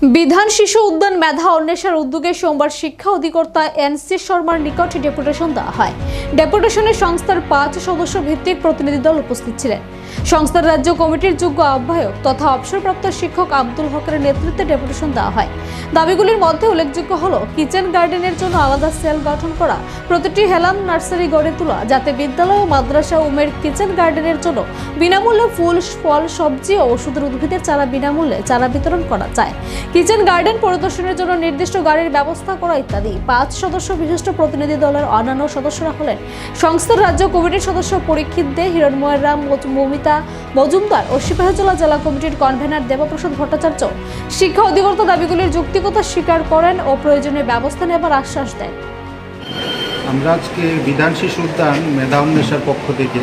বিধান শিশু উদ্যান মেধা অন্বেষার উদ্যোগে সোমবার শিক্ষা অধিকর্তা এনসি শর্মার নিকট ডেপুটেশন দেওয়া হয়। ডেপুটেশনে সংস্থার পাঁচ সদস্য ভিত্তিক প্রতিনিধি দল উপস্থিত ছিলেন। সংস্থার রাজ্য কমিটির যোগ্য আহ্বায়ক তথা অবসরপ্রাপ্ত শিক্ষক আব্দুল হকের নেতৃত্বে ডেপুটেশন দেওয়া হয়। দাবিগুলির মধ্যে উল্লেখযোগ্য হল, কিচেন গার্ডেনের জন্য আলাদা সেল গঠন করা, প্রতিটি হেলান নার্সারি গড়ে তোলা, যাতে বিদ্যালয় ও মাদ্রাসা উমের কিচেন গার্ডেনের জন্য বিনামূল্যে ফুল, ফল, সবজি ও ওষুধের উদ্ভিদের চারা বিনামূল্যে চারা বিতরণ করা যায়। কিচেন গার্ডেন পরিদর্শনের জন্য নির্দিষ্ট গাড়ির ব্যবস্থা করা ইত্যাদি। পাঁচ সদস্য বিশিষ্ট প্রতিনিধি দলের অন্যান্য সদস্যরা হলেন সংস্থার রাজ্য কমিটির সদস্য পরীক্ষিত দে, হিরণময় রাম মমিতা মজুমদার ও সিপাহীজলা জেলা কমিটির কনভেনার দেবপ্রসাদ ভট্টাচার্য। শিক্ষা অধিকর্তা দাবিগুলির যৌক্তিকতা স্বীকার করেন ও প্রয়োজনীয় ব্যবস্থা নেবার আশ্বাস দেন। আমরা আজকে বিধান শিশু উদ্যান মেধা উন্মেষার পক্ষ থেকে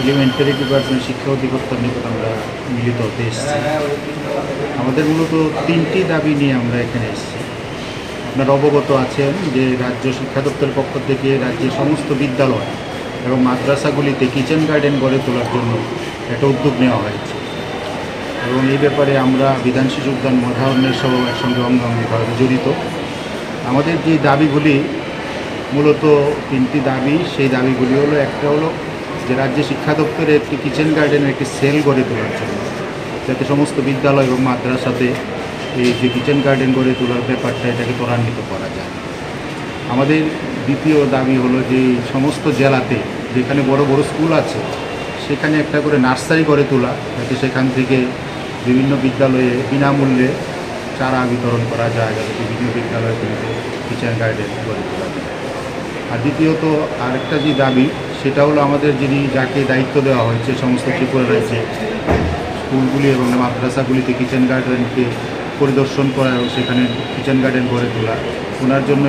এলিমেন্টারি ডিপার্টমেন্ট শিক্ষা অধিকর্তার নিকট আমরা মিলিত হতে এসেছি। আমাদের মূলত তিনটি দাবি নিয়ে আমরা এখানে এসেছি। আপনারা অবগত আছেন যে রাজ্য শিক্ষা দপ্তরের পক্ষ থেকে রাজ্যের সমস্ত বিদ্যালয় এবং মাদ্রাসাগুলিতে কিচেন গার্ডেন গড়ে তোলার জন্য একটা উদ্যোগ নেওয়া হয়েছে। এবং এই ব্যাপারে আমরা বিধান শিশু উদ্যান মেধা উন্মেষও একসঙ্গে অঙ্গাঙ্গিভাবে জড়িত। আমাদের যে দাবিগুলি, মূলত তিনটি দাবি, সেই দাবিগুলি হলো, একটা হলো যে রাজ্য শিক্ষা দপ্তরে একটি কিচেন গার্ডেনের একটি সেল গড়ে তোলার জন্য। যাতে সমস্ত বিদ্যালয় এবং মাদ্রাসাতে এই যে কিচেন গার্ডেন গড়ে তোলার ব্যাপারটা এটাকে ত্বরান্বিত করা যায়। আমাদের দ্বিতীয় দাবি হলো যে সমস্ত জেলাতে যেখানে বড় বড় স্কুল আছে, সেখানে একটা করে নার্সারি গড়ে তোলা, যাতে সেখান থেকে বিভিন্ন বিদ্যালয়ে বিনামূল্যে চারা বিতরণ করা যায়, যাতে বিভিন্ন বিদ্যালয়গুলিতে কিচেন গার্ডেন গড়ে তোলা যায়। আর দ্বিতীয়ত আরেকটা যে দাবি, সেটা হলো আমাদের যিনি যাকে দায়িত্ব দেওয়া হয়েছে সমস্ত ত্রিপুরা রাজ্যে স্কুলগুলি এবং মাদ্রাসাগুলিতে কিচেন গার্ডেনকে পরিদর্শন করা এবং সেখানে কিচেন গার্ডেন গড়ে তোলা। ওনার জন্য